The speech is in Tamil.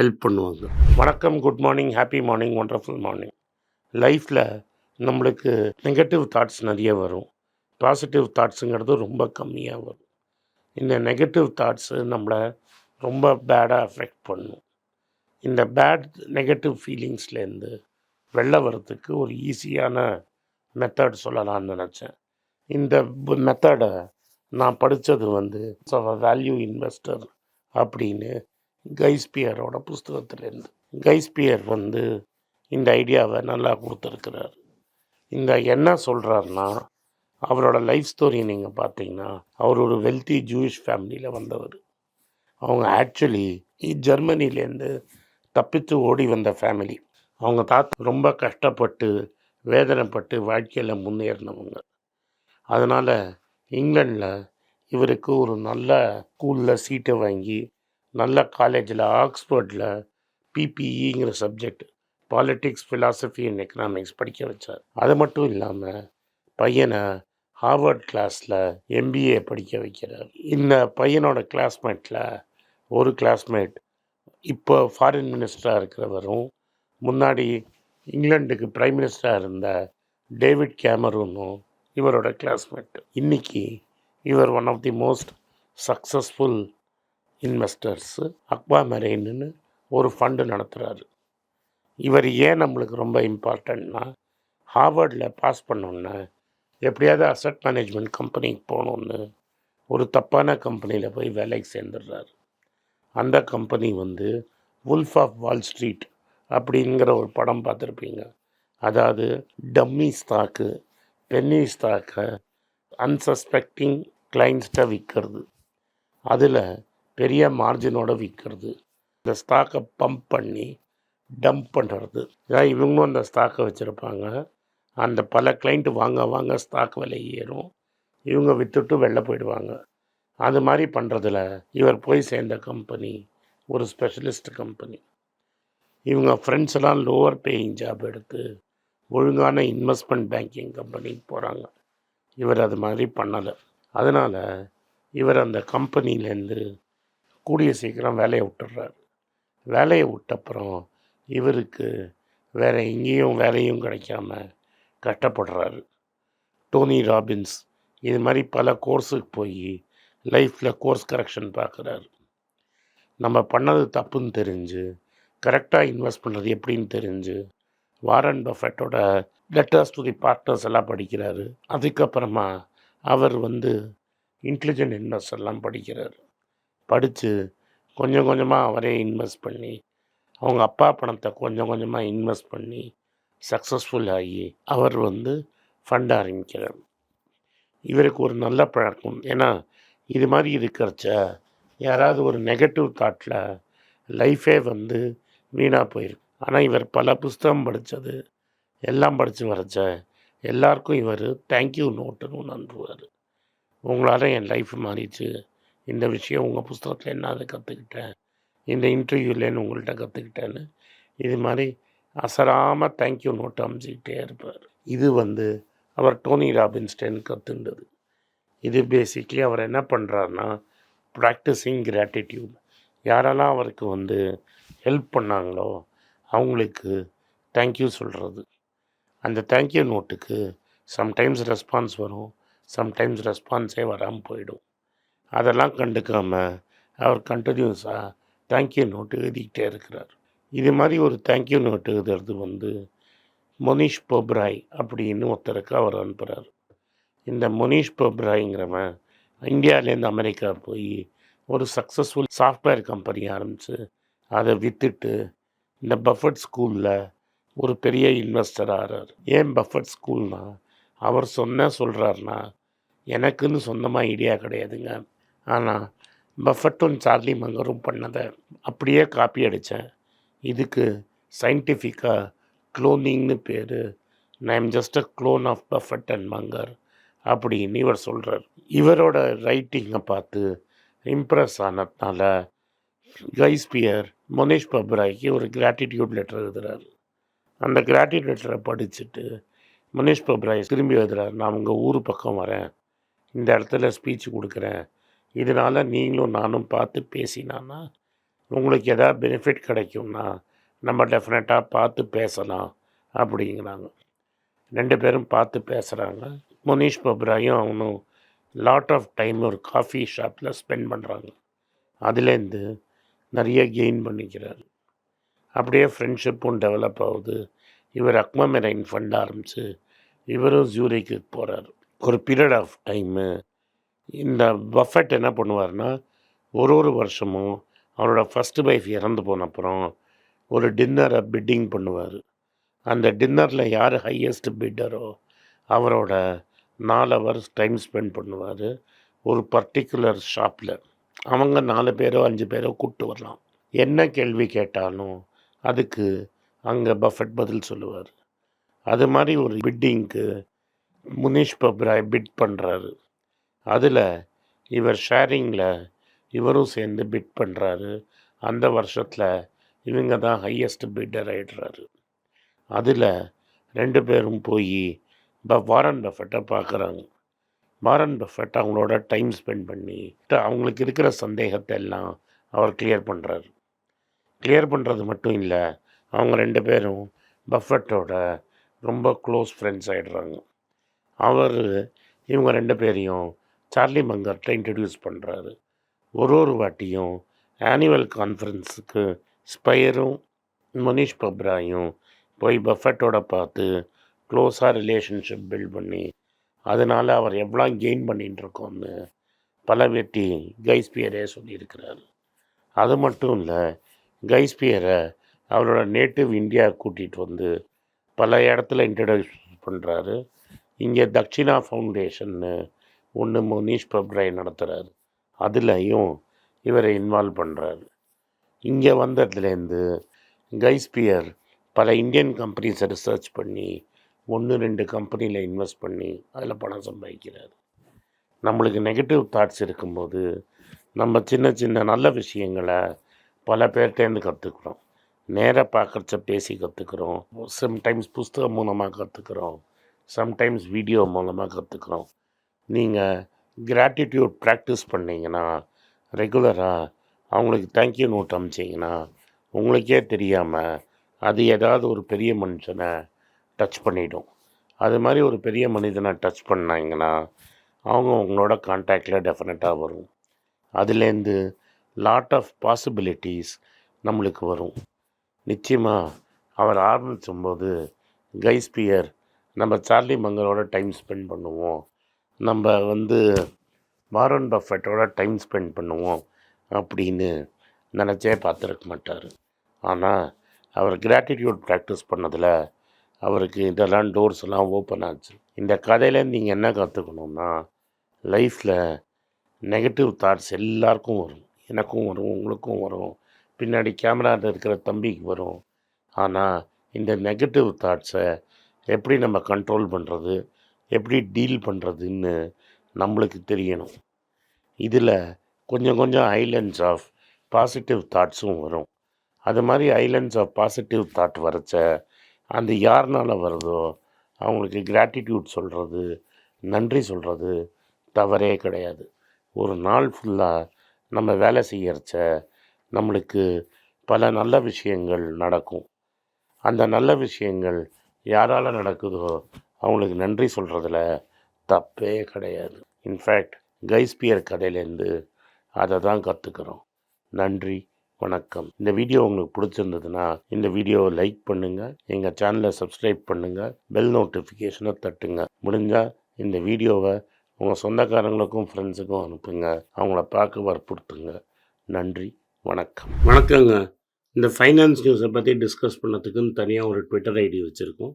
ஹெல்ப் பண்ணுவாங்க. வணக்கம் good morning happy morning wonderful morning லைஃப்பில் நம்மளுக்கு நெகட்டிவ் தாட்ஸ் நிறைய வரும். பாசிட்டிவ் தாட்ஸுங்கிறது ரொம்ப கம்மியாக வரும். இந்த நெகட்டிவ் தாட்ஸு நம்மளை ரொம்ப பேடாக அஃபெக்ட் பண்ணும். இந்த பேட் நெகட்டிவ் ஃபீலிங்ஸ்லேருந்து வெளில வர்றதுக்கு ஒரு ஈஸியான மெத்தட் சொல்லலாம்னு நினச்சேன். இந்த மெத்தடை நான் படித்தது வந்து வேல்யூ இன்வெஸ்டர் அப்படின்னு கைஸ்பியரோட புஸ்தகத்திலேருந்து. கைஸ்பியர் வந்து இந்த ஐடியாவை நல்லா கொடுத்துருக்கிறார். இந்த என்ன சொல்கிறாருன்னா அவரோட லைஃப் ஸ்டோரி நீங்கள் பார்த்தீங்கன்னா அவர் ஒரு வெல்த்தி ஜூயிஷ் ஃபேமிலியில் வந்தவர். அவங்க ஆக்சுவலி ஜெர்மனிலேருந்து தப்பித்து ஓடி வந்த ஃபேமிலி. அவங்க தாத்தா ரொம்ப கஷ்டப்பட்டு வேதனைப்பட்டு வாழ்க்கையில் முன்னேறினவங்க. அதனால் இங்கிலாண்டில் இவருக்கு ஒரு நல்ல ஸ்கூலில் சீட்டை வாங்கி நல்ல காலேஜில் ஆக்ஸ்ஃபோர்டில் பிபிஇங்கிற subject politics philosophy and economics படிக்க வச்சார். அது மட்டும் இல்லாமல் பையனை ஹார்வர்ட் கிளாஸில் எம்பிஏ படிக்க வைக்கிறார். இந்த பையனோட கிளாஸ்மேட்டில் ஒரு கிளாஸ்மேட் இப்போ ஃபாரின் மினிஸ்டராக இருக்கிறவரும் முன்னாடி இங்கிலாண்டுக்கு பிரைம் மினிஸ்டராக இருந்த டேவிட் கேமரூனும் இவரோட கிளாஸ்மேட் இன்னைக்கு இவர் one of the most successful investors Aqua மெரெயின்னு ஒரு ஃபண்டு நடத்துகிறாரு இவர் ஏன் நம்மளுக்கு ரொம்ப இம்பார்ட்டண்ட்னா ஹார்வர்டில் பாஸ் பண்ணோன்னே எப்படியாவது அசட் மேனேஜ்மெண்ட் கம்பெனிக்கு போகணுன்னு ஒரு தப்பான கம்பெனியில் போய் வேலைக்கு சேர்ந்துடுறாரு. அந்த கம்பெனி வந்து வுல்ஃப் ஆஃப் வால் ஸ்ட்ரீட் அப்படிங்கிற ஒரு படம் பார்த்துருப்பீங்க. அதாவது டம்மி ஸ்டாக்கு பென்னி ஸ்டாக்கை அன்சஸ்பெக்டிங் கிளைண்ட்ஸ்ட்டை விற்கிறது. அதில் பெரிய மார்ஜினோட விற்கிறது இந்த ஸ்டாக்கை பம்ப் பண்ணி டம்ப் பண்ணுறது ஏதாவது இவங்களும் அந்த ஸ்டாக்கை வச்சுருப்பாங்க. அந்த பல கிளைண்ட்டு வாங்க வாங்க ஸ்டாக் விலை ஏறும். இவங்க விற்றுட்டு வெளில போயிடுவாங்க. அது மாதிரி பண்ணுறதுல இவர் போய் சேர்ந்த கம்பெனி ஒரு ஸ்பெஷலிஸ்ட் கம்பெனி இவங்க ஃப்ரெண்ட்ஸ் எல்லாம் லோவர் பேயிங் ஜாப் எடுத்து ஒழுங்கான இன்வெஸ்ட்மெண்ட் பேங்கிங் கம்பெனிக்கு போகிறாங்க இவர் அது மாதிரி பண்ணலை. அதனால் இவர் அந்த கம்பெனிலேருந்து கூடிய சீக்கிரம் வேலையை விட்டுறாரு வேலையை விட்டப்புறம் இவருக்கு வேறு எங்கேயும் வேலையும் கிடைக்காம கஷ்டப்படுறாரு. டோனி ராபின்ஸ் இது மாதிரி பல கோர்ஸுக்கு போய் லைஃப்பில் கோர்ஸ் கரெக்ஷன் பார்க்குறாரு நம்ம பண்ணது தப்புன்னு தெரிஞ்சு கரெக்டாக இன்வெஸ்ட் பண்ணுறது எப்படின்னு தெரிஞ்சு வாரன் பஃபெட்டோட லெட்டர்ஸ் டு தி பார்ட்னர்ஸ் எல்லாம் படிக்கிறாரு. அதுக்கப்புறமா அவர் வந்து இன்டெலிஜென்ட் இன்வெஸ்ட் எல்லாம் படிக்கிறார். படித்து கொஞ்சம் கொஞ்சமாக அவரே இன்வெஸ்ட் பண்ணி அவங்க அப்பா பணத்தை கொஞ்சம் கொஞ்சமாக இன்வெஸ்ட் பண்ணி சக்ஸஸ்ஃபுல் ஆகி அவர் வந்து ஃபண்ட் ஆரம்பிக்கிறார். இவருக்கு ஒரு நல்ல பழக்கம். ஏன்னா இது மாதிரி இருக்கிறச்ச யாராவது ஒரு நெகட்டிவ் தாட்டில் லைஃபே வந்து வீணாக போயிருக்கு. ஆனால் இவர் பல புஸ்தகம் படித்தது எல்லாம் படித்து வரைச்ச எல்லாருக்கும் இவர் தேங்க்யூ நோட்டுன்னு ஒன்று அனுப்புவார். உங்களால் என் லைஃப் மாறிச்சு. இந்த விஷயம் உங்கள் புஸ்தகத்தில் என்ன அதை கற்றுக்கிட்டேன் இந்த இன்டர்வியூலேன்னு உங்கள்கிட்ட கற்றுக்கிட்டேன்னு இது மாதிரி அசராமல் தேங்க்யூ நோட்டு அமைச்சிக்கிட்டே இருப்பார். இது வந்து அவர் டோனி ராபின்ஸ்டைன் கற்றுண்டது இது பேசிக்லி அவர் என்ன பண்ணுறாருனா ப்ராக்டிஸிங் கிராட்டிடியூட் யாரெல்லாம் அவருக்கு வந்து ஹெல்ப் பண்ணாங்களோ அவங்களுக்கு தேங்க்யூ சொல்கிறது அந்த தேங்க்யூ நோட்டுக்கு சம்டைம்ஸ் ரெஸ்பான்ஸ் வரும் சம்டைம்ஸ் ரெஸ்பான்ஸே வராமல் போயிடும். அதெல்லாம் கண்டுக்காமல் அவர் கண்டினியூஸாக தேங்க்யூ நோட்டு எழுதிக்கிட்டே இருக்கிறார். இது மாதிரி ஒரு தேங்க்யூ நோட்டு எழுதுறது வந்து மொனீஷ் பொப்ராய் அப்படின்னு ஒருத்தருக்கு அவர் அனுப்புகிறார் இந்த மொனிஷ் பொப்ராய்ங்கிறவன் இந்தியாவிலேருந்து அமெரிக்கா போய் ஒரு சக்ஸஸ்ஃபுல் சாஃப்ட்வேர் கம்பெனி ஆரம்பித்து அதை விற்றுட்டு இந்த பஃபட் ஸ்கூலில் ஒரு பெரிய இன்வெஸ்டர் ஆகிறார் ஏன் பஃபட் ஸ்கூல்னா அவர் சொன்ன சொல்கிறாருன்னா எனக்குன்னு சொந்தமாக ஐடியா கிடையாதுங்க. ஆனால் பஃபட்டும் சார்லி மங்கரும் பண்ணதை அப்படியே காப்பி அடித்தேன் இதுக்கு சயின்டிஃபிக்காக க்ளோனிங்னு பேர் நான் am just a clone of Buffett and Munger அப்படின்னு இவர் சொல்கிறார் இவரோட ரைட்டிங்கை பார்த்து இம்ப்ரெஸ் ஆனதுனால கைஸ்பியர் மொனேஷ் பப்ராய்க்கு ஒரு கிராட்டிடியூட் லெட்டர் எழுதுறாரு. அந்த கிராட்டிடியூட் லெட்டரை படிச்சுட்டு முனேஷ் பப்ராய் திரும்பி எழுதுறாரு நான் உங்கள் ஊர் பக்கம் வரேன். இந்த இடத்துல ஸ்பீச் கொடுக்குறேன். இதனால் நீங்களும் நானும் பார்த்து பேசினான்னா உங்களுக்கு எதாவது பெனிஃபிட் கிடைக்கும்னா நம்ம டெஃபினட்டாக பார்த்து பேசலாம் அப்படிங்கிறாங்க. ரெண்டு பேரும் பார்த்து பேசுகிறாங்க முனீஷ் பப்ராயும் அவனும் லாட் ஆஃப் டைம் ஒரு காஃபி ஷாப்பில் ஸ்பெண்ட் பண்ணுறாங்க அதுலேருந்து நிறைய கெயின் பண்ணிக்கிறார். அப்படியே ஃப்ரெண்ட்ஷிப்பும் டெவலப் ஆகுது. இவர் அக்மமெரைன் ஃபண்ட் ஆரம்பித்து இவரும் ஜூரிக்கு போகிறார் ஒரு பீரியட் ஆஃப் டைமு இந்த பஃபெட் என்ன பண்ணுவார்னா ஒரு ஒரு வருஷமும் அவரோட ஃபஸ்ட்டு வைஃப் இறந்து போன அப்புறம் ஒரு டின்னரை பிட்டிங் பண்ணுவார். அந்த டின்னரில் யார் ஹையஸ்ட் பிட்டரோ அவரோட நாலு ஹவர்ஸ் டைம் ஸ்பெண்ட் பண்ணுவார். ஒரு பர்டிகுலர் ஷாப்பில் அவங்க நாலு பேரோ அஞ்சு பேரோ கூப்பிட்டு வரலாம். என்ன கேள்வி கேட்டாலும் அதுக்கு அங்கே பஃபெட் பதில் சொல்லுவார். அது மாதிரி ஒரு பிட்டிங்க்கு முனிஷ் பப்ராய் பிட் பண்ணுறாரு அதில் இவர் ஷேரிங்கில் இவரும் சேர்ந்து பிட் பண்ணுறாரு அந்த வருஷத்தில் இவங்க தான் ஹையஸ்ட் பிட்டர் ஆகிடுறாரு அதில் ரெண்டு பேரும் போய் ப வாரன் பஃபெட்டை பார்க்குறாங்க வாரன் பஃபெட் அவங்களோட டைம் ஸ்பெண்ட் பண்ணி அவங்களுக்கு இருக்கிற சந்தேகத்தை எல்லாம் அவர் கிளியர் பண்ணுறாரு கிளியர் பண்ணுறது மட்டும் இல்லை அவங்க ரெண்டு பேரும் பஃபட்டோட ரொம்ப க்ளோஸ் ஃப்ரெண்ட்ஸ் ஆகிடுறாங்க அவர் இவங்க ரெண்டு பேரையும் சார்லி மங்கர்கிட்ட இன்ட்ரடியூஸ் பண்ணுறாரு ஒரு ஒரு வாட்டியும் ஆனுவல் கான்ஃபரன்ஸுக்கு ஸ்பையரும் மனிஷ் பப்ராயும் போய் பஃபட்டோட பார்த்து க்ளோஸாக ரிலேஷன்ஷிப் பில்ட் பண்ணி அதனால் அவர் எவ்வளோ கெயின் பண்ணிட்டு இருக்கோம்னு பல வெட்டி கைஸ்பியரே சொல்லியிருக்கிறார். அது மட்டும் இல்லை கைஸ்பியரை அவரோட நேட்டிவ் இந்தியா கூட்டிகிட்டு வந்து பல இடத்துல இன்ட்ரடியூஸ் பண்ணுறாரு இங்கே தக்ஷிணா ஃபவுண்டேஷன்னு ஒன்று மோனீஷ் பப்ரை நடத்துகிறாரு அதுலேயும் இவரை இன்வால்வ் பண்ணுறாரு இங்கே வந்ததுலேருந்து கைஸ்பியர் பல இந்தியன் கம்பெனிஸை ரிசர்ச் பண்ணி ஒன்று ரெண்டு கம்பெனியில் இன்வெஸ்ட் பண்ணி அதில் பணம் சம்பாதிக்கிறார். நம்மளுக்கு நெகட்டிவ் தாட்ஸ் இருக்கும்போது நம்ம சின்ன சின்ன நல்ல விஷயங்களை பல பேர்கிட்டேருந்து கற்றுக்குறோம் நேராக பார்க்குறச்ச பேசி கற்றுக்குறோம் சம்டைம்ஸ் புஸ்தகம் மூலமாக கற்றுக்குறோம் சம்டைம்ஸ் வீடியோ மூலமாக கற்றுக்குறோம் நீங்கள் கிராட்டிடியூட் ப்ராக்டிஸ் பண்ணிங்கன்னா ரெகுலராக அவங்களுக்கு தேங்க்யூ நோட் அமிச்சிங்கன்னா உங்களுக்கே தெரியாமல் அது ஏதாவது ஒரு பெரிய மனுஷனை டச் பண்ணிடும். அது மாதிரி ஒரு பெரிய மனிதனை டச் பண்ணாங்கன்னா அவங்க உங்களோட கான்டாக்டில் டெஃபினட்டாக வரும். அதுலேருந்து லாட் ஆஃப் பாசிபிலிட்டிஸ் நம்மளுக்கு வரும். நிச்சயமாக அவர் ஆரம்பிச்சும்போது கைஸ்பியர் நம்ம சார்லி மங்களோட டைம் ஸ்பெண்ட் பண்ணுவோம். நம்ம வந்து வாரன் பஃபட்டோட டைம் ஸ்பெண்ட் பண்ணுவோம் அப்படின்னு நினச்சே பார்த்துருக்க மாட்டார். ஆனால் அவர் கிராட்டிடியூட் ப்ராக்டிஸ் பண்ணதில் அவருக்கு இதெல்லாம் டோர்ஸ் எல்லாம் ஓப்பன் ஆச்சு. இந்த கதையில் நீங்கள் என்ன கற்றுக்கணும்னா லைஃப்பில் நெகட்டிவ் தாட்ஸ் எல்லாருக்கும் வரும். எனக்கும் வரும் உங்களுக்கும் வரும். பின்னாடி கேமராவில் இருக்கிற தம்பிக்கு வரும். ஆனால் இந்த நெகட்டிவ் தாட்ஸை எப்படி நம்ம கண்ட்ரோல் பண்ணுறது எப்படி டீல் பண்ணுறதுன்னு நம்மளுக்கு தெரியணும். இதில் கொஞ்சம் கொஞ்சம் ஐலண்ட்ஸ் ஆஃப் பாசிட்டிவ் தாட்ஸும் வரும். அது மாதிரி ஐலண்ட்ஸ் ஆஃப் பாசிட்டிவ் தாட் வரச்ச அந்த யாருனால வருதோ அவங்களுக்கு கிராட்டிடியூட் சொல்கிறது நன்றி சொல்கிறது தவறே கிடையாது. ஒரு நாள் ஃபுல்லாக நம்ம வேலை செய்யறச்ச நம்மளுக்கு பல நல்ல விஷயங்கள் நடக்கும். அந்த நல்ல விஷயங்கள் யாரால் நடக்குதோ அவங்களுக்கு நன்றி சொல்கிறதுல தப்பே கிடையாது. இன்ஃபேக்ட் கைஸ்பியர் கதையிலேருந்து அதை தான் கற்றுக்குறோம் நன்றி வணக்கம். இந்த வீடியோ உங்களுக்கு பிடிச்சிருந்ததுன்னா இந்த வீடியோவை லைக் பண்ணுங்கள் எங்கள் சேனலை சப்ஸ்கிரைப் பண்ணுங்கள் பெல் நோட்டிஃபிகேஷனை தட்டுங்க. முடிஞ்சால் இந்த வீடியோவை உங்கள் சொந்தக்காரங்களுக்கும் ஃப்ரெண்ட்ஸுக்கும் அனுப்புங்க. அவங்கள பார்க்க வற்புறுத்துங்க. நன்றி வணக்கம். வணக்கங்க. இந்த ஃபைனான்ஸ் நியூஸை பற்றி டிஸ்கஸ் பண்ணதுக்குன்னு தனியாக ஒரு ட்விட்டர் ஐடி வச்சுருக்கோம்.